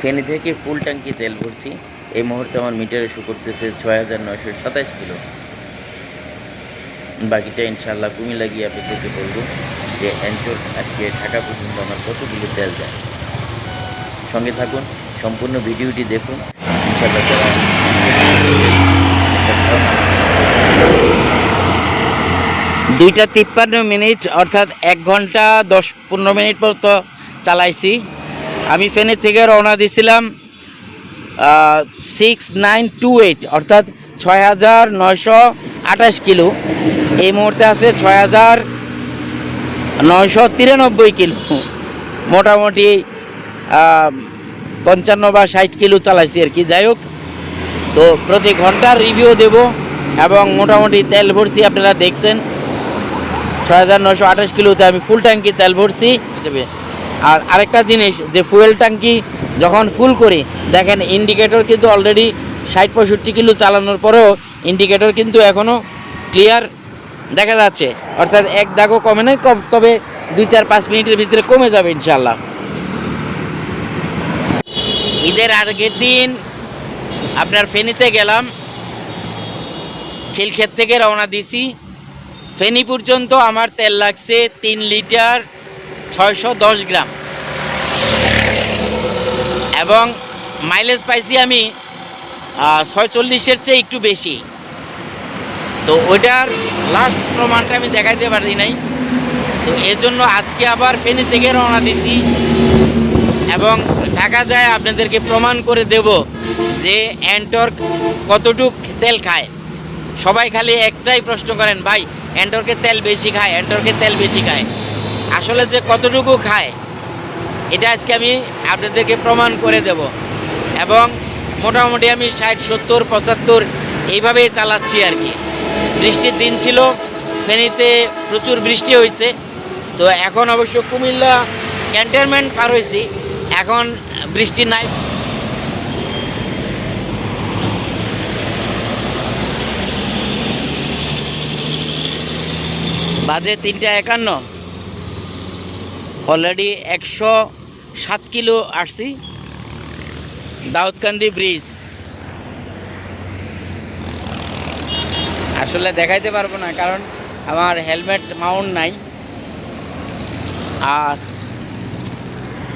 ফেনী থেকে ফুল ট্যাঙ্কি তেল ভরছি। এই মুহূর্তে আমার মিটারে শো করতেছে ছয় হাজার নয়শো সাতাশ কিলো। বাকিটা ইনশাল্লাহ কুমিল্লা গিয়ে আপনাদেরকে বলব যে অ্যাঞ্চল আজকে ঢাকা পর্যন্ত আমার কত কিলো তেল যায়। সঙ্গে থাকুন, সম্পূর্ণ ভিডিওটি দেখুন। দুইটা তিপ্পান্ন মিনিট, অর্থাৎ এক ঘণ্টা দশ পনেরো মিনিট পর্যন্ত চালাইছি। আমি ফেনী থেকে রওনা দিয়েছিলাম সিক্স নাইন টু এইট অর্থাৎ ছয় হাজার নয়শো আঠাশ কিলো। এই মুহূর্তে আছে ছয় হাজার নয়শো তিরানব্বই কিলো। মোটামুটি পঞ্চান্ন বা ষাট কিলো চালাইছি আর কি। যাই হোক, তো প্রতি ঘণ্টার রিভিউ দেব এবং মোটামুটি তেল ভরছি, আপনারা দেখছেন। ছয় হাজার নশো আঠাশ কিলোতে আমি ফুল ট্যাঙ্কি তেল ভরছি। আর আরেকটা জিনিস, যে ফুয়েল ট্যাঙ্কি যখন ফুল করি, দেখেন ইন্ডিকেটর কিন্তু অলরেডি ষাট পঁয়ষট্টি কিলো চালানোর পরেও ইন্ডিকেটর কিন্তু এখনও ক্লিয়ার দেখা যাচ্ছে। অর্থাৎ এক দাগও কমে নাই, কম তবে দুই চার পাঁচ মিনিটের ভিতরে কমে যাবে ইনশাল্লাহ ঈদের আগের দিন আপনার ফেনীতে গেলাম, খিলক্ষেত থেকে রওনা দিছি। ফেনী পর্যন্ত আমার তেল লাগছে তিন লিটার ছয়শো দশ গ্রাম। এবং মাইলেজ পাইছি আমি ছয়চল্লিশের চেয়ে একটু বেশি। তো ওইটার লাস্ট প্রমাণটা আমি দেখাইতে পারি নাই। তো এর জন্য আজকে আবার ফেনী থেকে রওনা দিছি। এবং ঢাকা যায় আপনাদেরকে প্রমাণ করে দেব যে অ্যান্টর্ক কতটুক তেল খায়। সবাই খালি একটাই প্রশ্ন করেন, ভাই, অ্যান্টর্কের তেল বেশি খায়, অ্যান্টর্কের তেল বেশি খায়। আসলে যে কতটুকু খায়, এটা আজকে আমি আপনাদেরকে প্রমাণ করে দেব। এবং মোটামুটি আমি ষাট, সত্তর, পঁচাত্তর এইভাবেই চালাচ্ছি আর কি। বৃষ্টির দিন ছিল, ফেনীতে প্রচুর বৃষ্টি হয়েছে। তো এখন অবশ্য কুমিল্লা ক্যান্টনমেন্ট পার হয়েছি, এখন বৃষ্টি নাই। বাজে তিনটা একান্ন। অলরেডি একশো সাত কিলো আসছি। দাউদকান্দি ব্রিজ। আসলে দেখাইতে পারব না, কারণ আমার হেলমেট মাউন্ট নাই। আর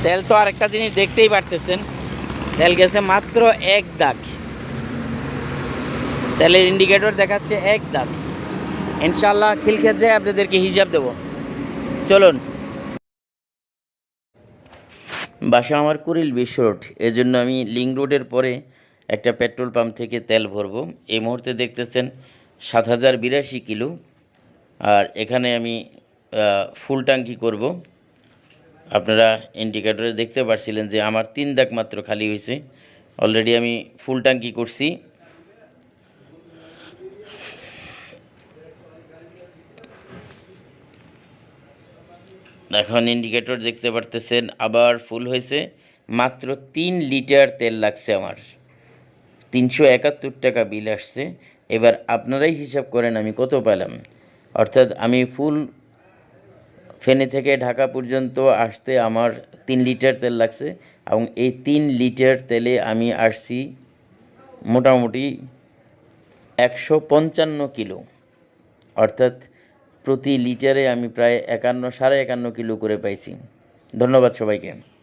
তেল তো আরেকটা জিনিস দেখতেই পারতেছেন, তেল গেছে মাত্র এক দাগ। তেলের ইন্ডিকেটর দেখাচ্ছে এক দাগ। ইনশাল্লাহ খিলক্ষেত যায় আপনাদেরকে হিসাব দেবো। চলুন। বাসা আমার কুড়িল বিশ্ব রোড। এজন্য আমি লিং রোডের পরে একটা পেট্রোল পাম্প থেকে তেল ভরবো। এই মুহূর্তে দেখতেছেন সাত হাজার বিরাশি কিলো। আর এখানে আমি ফুল ট্যাঙ্কি করব। আপনারা ইন্ডিকেটরে দেখতে পারছিলেন যে আমার তিন দাগ মাত্র খালি হয়েছে। অলরেডি আমি ফুল ট্যাঙ্কি করছি। এখন ইন্ডিকেটর দেখতে পারতেছেন, আবার ফুল হয়েছে। মাত্র তিন লিটার তেল লাগছে আমার। তিনশো একাত্তর টাকা বিল আসছে। এবার আপনারাই হিসাব করেন আমি কত পেলাম। অর্থাৎ আমি ফুল ফেনী থেকে ঢাকা পর্যন্ত আসতে আমার তিন লিটার তেল লাগছে এবং এই তিন লিটার তেলে আমি আসছি মোটামুটি একশো পঞ্চান্ন কিলো। অর্থাৎ প্রতি লিটারে আমি প্রায় একান্ন সাড়ে একান্ন কিলো করে পাইছি। ধন্যবাদ সবাইকে।